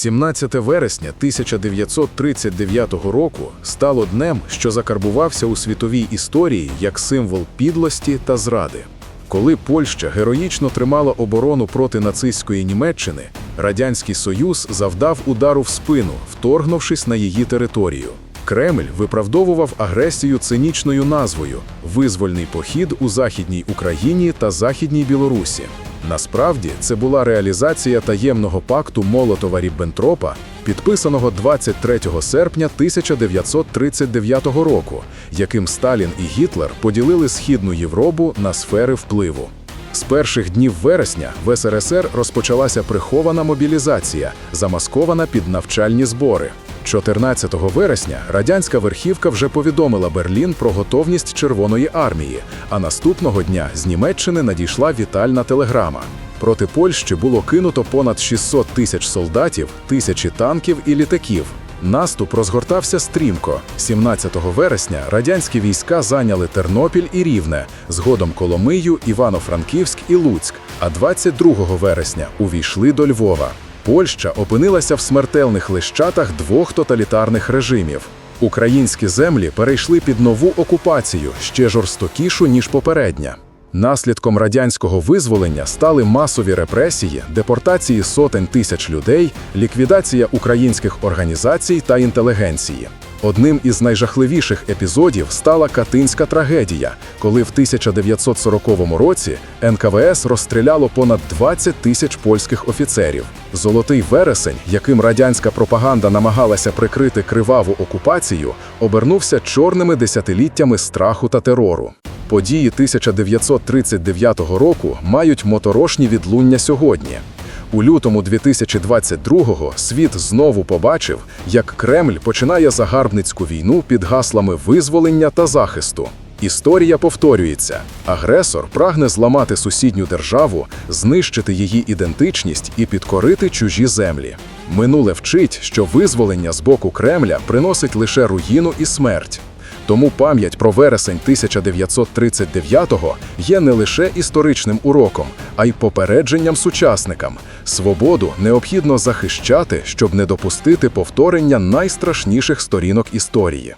17 вересня 1939 року стало днем, що закарбувався у світовій історії як символ підлості та зради. Коли Польща героїчно тримала оборону проти нацистської Німеччини, Радянський Союз завдав удару в спину, вторгнувшись на її територію. Кремль виправдовував агресію цинічною назвою Визвольний похід у Західній Україні та Західній Білорусі. Насправді це була реалізація таємного пакту Молотова Ріббентропа, підписаного 23 серпня 1939 року, яким Сталін і Гітлер поділили Східну Європу на сфери впливу. З перших днів вересня в СРСР розпочалася прихована мобілізація, замаскована під навчальні збори. 14 вересня радянська верхівка вже повідомила Берлін про готовність Червоної армії, а наступного дня з Німеччини надійшла вітальна телеграма. Проти Польщі було кинуто понад 600 тисяч солдатів, тисячі танків і літаків. Наступ розгортався стрімко. 17 вересня радянські війська зайняли Тернопіль і Рівне, згодом Коломию, Івано-Франківськ і Луцьк, а 22 вересня увійшли до Львова. Польща опинилася в смертельних лищатах двох тоталітарних режимів. Українські землі перейшли під нову окупацію, ще жорстокішу, ніж попередня. Наслідком радянського визволення стали масові репресії, депортації сотень тисяч людей, ліквідація українських організацій та інтелігенції. Одним із найжахливіших епізодів стала Катинська трагедія, коли в 1940 році НКВС розстріляло понад 20 тисяч польських офіцерів. Золотий вересень, яким радянська пропаганда намагалася прикрити криваву окупацію, обернувся чорними десятиліттями страху та терору. Події 1939 року мають моторошні відлуння сьогодні. У лютому 2022-го світ знову побачив, як Кремль починає загарбницьку війну під гаслами визволення та захисту. Історія повторюється: агресор прагне зламати сусідню державу, знищити її ідентичність і підкорити чужі землі. Минуле вчить, що визволення з боку Кремля приносить лише руїну і смерть. Тому пам'ять про вересень 1939-го є не лише історичним уроком, а й попередженням сучасникам. Свободу необхідно захищати, щоб не допустити повторення найстрашніших сторінок історії.